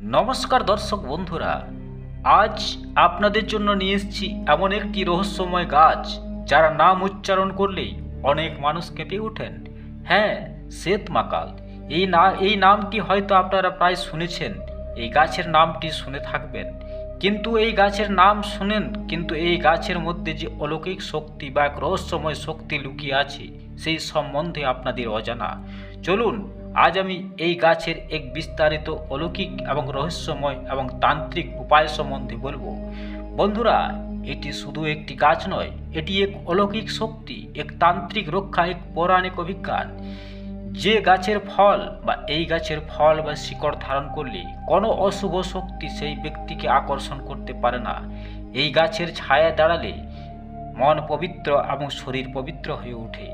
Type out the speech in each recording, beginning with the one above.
নমস্কার দর্শক বন্ধুরা, আজ আপনাদের জন্য নিয়ে এসেছি এমন একটি রহস্যময় গাছ, যার নাম উচ্চারণ করলেই অনেক মানুষ কেঁপে ওঠেন। হ্যাঁ শ্বেত মাকাল। এই না, এই নামটি হয়তো আপনারা প্রায় শুনেছেন। এই গাছের নামটি শুনে থাকবেন। কিন্তু এই গাছের নাম শুনেন, কিন্তু এই গাছের মধ্যে যে অলৌকিক শক্তি বা এক রহস্যময় শক্তি লুকিয়ে আছে, সেই সম্বন্ধে আপনাদের অজানা। চলুন আজ আমি এই গাছের এক বিস্তারিত অলৌকিক এবং রহস্যময় এবং তান্ত্রিক উপায় সম্বন্ধে বলব। বন্ধুরা, এটি শুধু একটি গাছ নয়, এটি এক অলৌকিক শক্তি, এক তান্ত্রিক রক্ষা, এক পৌরাণিক অভিজ্ঞান। যে গাছের ফল বা এই গাছের ফল বা শিকড় ধারণ করলে কোনো অশুভ শক্তি সেই ব্যক্তিকে আকর্ষণ করতে পারে না। এই গাছের ছায়া দাঁড়ালে মন পবিত্র এবং শরীর পবিত্র হয়ে ওঠে।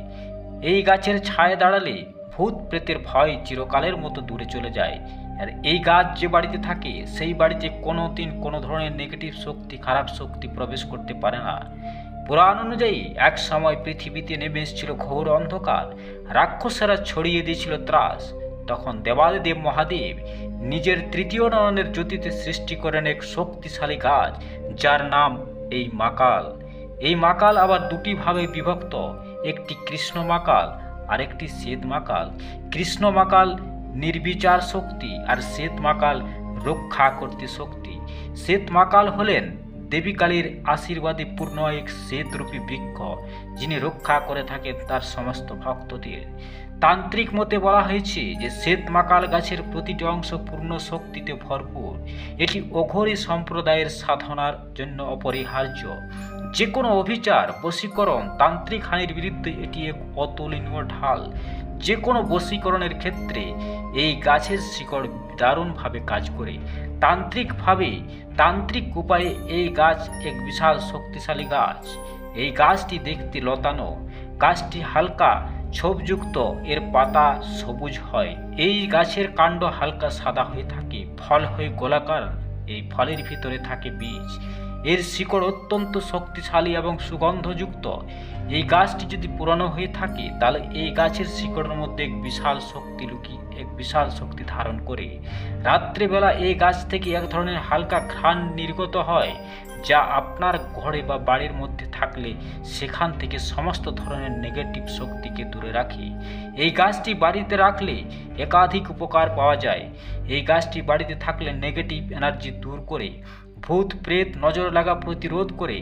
এই গাছের ছায়া দাঁড়ালে ভূত প্রেতের ভয় চিরকালের মতো দূরে চলে যায়। আর এই গাছ যে বাড়িতে থাকে, সেই বাড়িতে কোনো দিন কোনো ধরনের নেগেটিভ শক্তি, খারাপ শক্তি প্রবেশ করতে পারে না। পুরাণ অনুযায়ী, এক সময় পৃথিবীতে নেমে এসেছিল ঘোর অন্ধকার, রাক্ষসেরা ছড়িয়ে দিয়েছিল ত্রাস। তখন দেবাদিদেব মহাদেব নিজের তৃতীয় নয়নের জ্যোতিতে সৃষ্টি করেন এক শক্তিশালী গাছ, যার নাম এই মাকাল। এই মাকাল আবার দুটি ভাবে বিভক্ত, একটি কৃষ্ণ মাকাল আর একটি শ্বেত মাকাল। কৃষ্ণ মাকাল নির্বিচার শক্তি আর শ্বেত মাকাল রক্ষা করতে শক্তি। শ্বেত মাকাল হলেন দেবী কালীর আশীর্বাদে পূর্ণ এক শ্বেতরূপী বৃক্ষ, যিনি রক্ষা করে থাকেন তার সমস্ত ভক্তদের। তান্ত্রিক মতে বলা হয়েছে যে শ্বেত মাকাল গাছের প্রতিটি অংশ পূর্ণ শক্তিতে ভরপুর। এটি অঘরী সম্প্রদায়ের সাধনার জন্য অপরিহার্য। যে কোনো অভিচার, বশীকরণ, তান্ত্রিক হানির বিরুদ্ধে এটি এক অতুলনীয় ঢাল। যে কোনো বশীকরণের ক্ষেত্রে এই গাছের শিকড় দারুণভাবে কাজ করে। তান্ত্রিকভাবে, তান্ত্রিক উপায়ে এই গাছ এক বিশাল শক্তিশালী গাছ। এই গাছটি দেখতে লতানো। গাছটি হালকা ছোপযুক্ত এর পাতা সবুজ হয়। এই গাছের কাণ্ড হালকা সাদা হয়ে থাকে, ফল হয়ে গোলাকার। এই ফলের ভিতরে থাকে বীজ। এর শিকড় অত্যন্ত শক্তিশালী এবং সুগন্ধযুক্ত। এই গাছটি যদি পুরানো হয়ে থাকে, তাহলে এই গাছের শিকড়ের মধ্যে বিশাল শক্তি লুকিয়ে এক বিশাল শক্তি ধারণ করে। রাত্রেবেলা এই গাছ থেকে এক ধরনের হালকা ঘ্রাণ নির্গত হয়, যা আপনার ঘরে বা বাড়ির মধ্যে থাকলে সেখান থেকে সমস্ত ধরনের নেগেটিভ শক্তিকে দূরে রাখে। এই গাছটি বাড়িতে রাখলে একাধিক উপকার পাওয়া যায়। এই গাছটি বাড়িতে থাকলে নেগেটিভ এনার্জি দূর করে, ভূত প্রেত নজর লাগা প্রতিরোধ করে,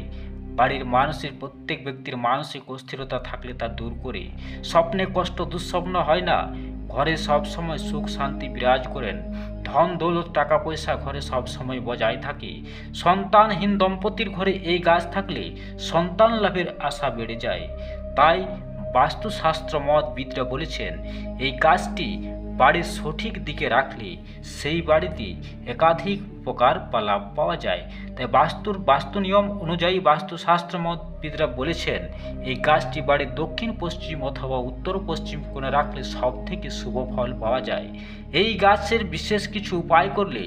বাড়ির মানুষের প্রত্যেক ব্যক্তির মানসিক অস্থিরতা থাকলে তা দূর করে। স্বপ্নে কষ্ট দুঃস্বপ্ন হয় না ঘরে সবসময় সুখ শান্তি বিরাজ করেন। ধন দৌলত, টাকা পয়সা ঘরে সবসময় বজায় থাকে। সন্তানহীন দম্পতির ঘরে এই গাছ থাকলে সন্তান লাভের আশা বেড়ে যায়। তাই বাস্তুশাস্ত্র মতবিদরা বলেছেন, এই গাছটি বাড়ির সঠিক দিকে রাখলে সেই বাড়িতে একাধিক উপকার বা লাভ পাওয়া যায়। তাই বাস্তুর, বাস্তু নিয়ম অনুযায়ী বাস্তুশাস্ত্র মতবিদরা বলেছেন, এই গাছটি বাড়ির দক্ষিণ, পশ্চিম অথবা উত্তর, পশ্চিম কোণে রাখলে সব থেকে শুভ ফল পাওয়া যায়। এই গাছের বিশেষ কিছু উপায় করলে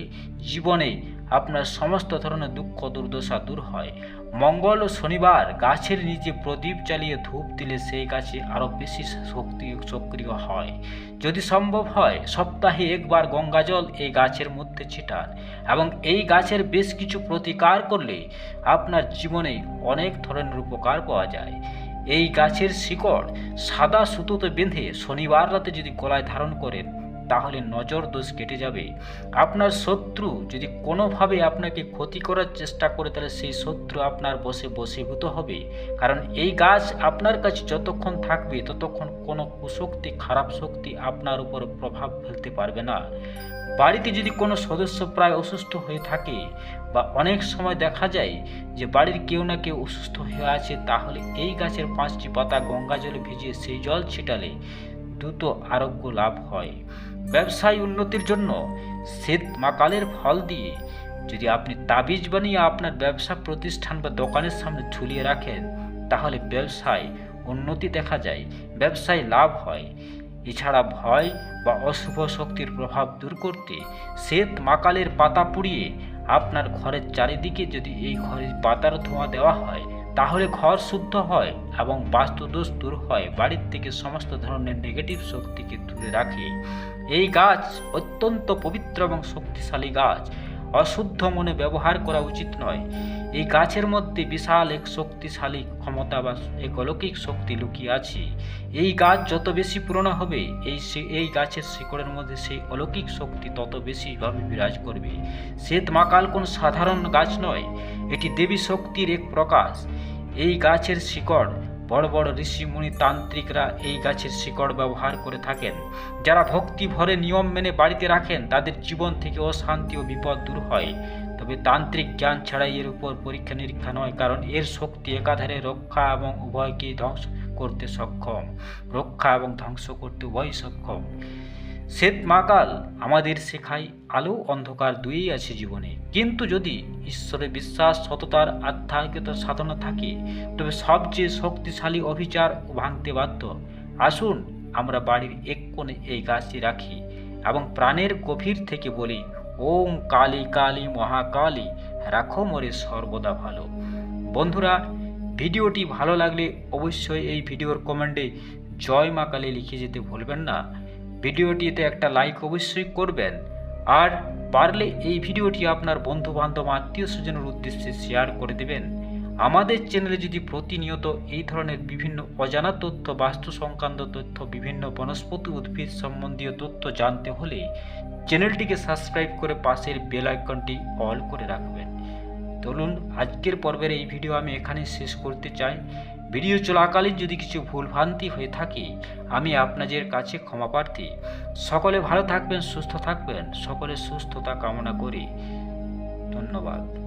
জীবনে আপনার সমস্ত ধরনের দুঃখ, দুর্দশা দূর হয়। মঙ্গল ও শনিবার গাছের নিচে প্রদীপ জ্বালিয়ে ধূপ দিলে সেই গাছে আরও বেশি শক্তি, সক্রিয় হয়। যদি সম্ভব হয়, সপ্তাহে একবার গঙ্গাজল এই গাছের মধ্যে ছিটান এবং এই গাছের বেশ কিছু প্রতিকার করলে আপনার জীবনে অনেক ধরনের উপকার পাওয়া যায়। এই গাছের শিকড় সাদা সুতোতে বেঁধে শনিবার রাতে যদি গলায় ধারণ করেন তাহলে নজর দোষ কেটে যাবে। আপনার শত্রু যদি কোনোভাবে আপনাকে ক্ষতি করার চেষ্টা করে, তাহলে সেই শত্রু আপনার বসে বসীভূত হবে। কারণ এই গাছ আপনার কাছে যতক্ষণ থাকবে, ততক্ষণ কোনো কুশক্তি, খারাপ শক্তি আপনার উপর প্রভাব ফেলতে পারবে না। বাড়িতে যদি কোনো সদস্য প্রায় অসুস্থ হয়ে থাকে বা অনেক সময় দেখা যায় যে বাড়ির কেউ না কেউ অসুস্থ হয়ে আছে, তাহলে এই গাছের পাঁচটি পাতা গঙ্গা জলে ভিজিয়ে সেই জল ছিটালে দ্রুত আরোগ্য লাভ হয়। ব্যবসায় উন্নতির জন্য শ্বেত মাকালের ফল দিয়ে যদি আপনি তাবিজ বানিয়ে আপনার ব্যবসা প্রতিষ্ঠান বা দোকানের সামনে ঝুলিয়ে রাখেন, তাহলে ব্যবসায় উন্নতি দেখা যায়, ব্যবসায় লাভ হয়। এছাড়া ভয় বা অশুভ শক্তির প্রভাব দূর করতে শ্বেত মাকালের পাতা পুড়িয়ে আপনার ঘরের চারিদিকে যদি এই ঘরের পাতার ধোঁয়া দেওয়া হয় তাহলে ঘর শুদ্ধ হয় এবং বাস্তুদোষ দূর হয়। বাড়ির থেকে সমস্ত ধরনের নেগেটিভ শক্তিকে দূরে রাখে। এই গাছ অত্যন্ত পবিত্র এবং শক্তিশালী গাছ। অশুদ্ধ মনে ব্যবহার করা উচিত নয়। এই গাছের মধ্যে বিশাল এক শক্তিশালী ক্ষমতা বা এক অলৌকিক শক্তি লুকিয়ে আছে। এই গাছ যত বেশি পুরনো হবে, এই এই গাছের শিকড়ের মধ্যে সেই অলৌকিক শক্তি তত বেশিভাবে বিরাজ করবে। শ্বেত মাকাল কোন সাধারণ গাছ নয়, এটি দেবী শক্তির এক প্রকাশ। এই গাছের শিকড় বড় বড় ঋষিমুনি তান্ত্রিকরা এই গাছের শিকড় ব্যবহার করে থাকেন। যারা ভক্তি ভরে নিয়ম মেনে বাড়িতে রাখেন, তাদের জীবন থেকে অশান্তি ও বিপদ দূর হয়। তবে তান্ত্রিক জ্ঞান ছাড়াই এর উপর পরীক্ষা নিরীক্ষা নয়, কারণ এর শক্তি একাধারে রক্ষা এবং উভয়কে ধ্বংস করতে সক্ষম। রক্ষা এবং ধ্বংস করতে উভয় সক্ষম। শ্বেত মাকাল আমাদের শেখায় আলো অন্ধকার দুইই আছে জীবনে। কিন্তু যদি ঈশ্বরে বিশ্বাস, সততার আধ্যাত্মিকতার সাধনা থাকে, তবে সবচেয়ে শক্তিশালী অভিচার ভাঙতে বাধ্য। আসুন আমরা বাড়ির এক কোণে এই গাছটি রাখি এবং প্রাণের গভীর থেকে বলি, ওম কালী কালী মহাকালী, রাখো মরে সর্বদা ভালো। বন্ধুরা, ভিডিওটি ভালো লাগলে অবশ্যই এই ভিডিওর কমেন্টে জয় মা কালী লিখে যেতে ভুলবেন না। ভিডিওটিতে একটা লাইক অবশ্যই করবেন। আর পারলে এই ভিডিওটি আপনার বন্ধু বান্ধব আত্মীয় স্বজনের উদ্দেশ্যে শেয়ার করে দেবেন। আমাদের চ্যানেলে যদি প্রতিনিয়ত এই ধরনের বিভিন্ন অজানা তথ্য, বাস্তু সংক্রান্ত তথ্য, বিভিন্ন বনস্পতি উদ্ভিদ সম্বন্ধীয় তথ্য জানতে হলে চ্যানেলটিকে সাবস্ক্রাইব করে পাশের বেল আইকনটি অল করে রাখবেন। চলুন আজকের পর্বের এই ভিডিও আমি এখানে শেষ করতে চাই। ভিডিও চলাকালীন যদি কিছু ভুলভ্রান্তি হয়ে থাকে, আমি আপনাদের কাছে ক্ষমা প্রার্থী। সকলে ভালো থাকবেন, সুস্থ থাকবেন। সকলে সুস্থতা কামনা করি। ধন্যবাদ।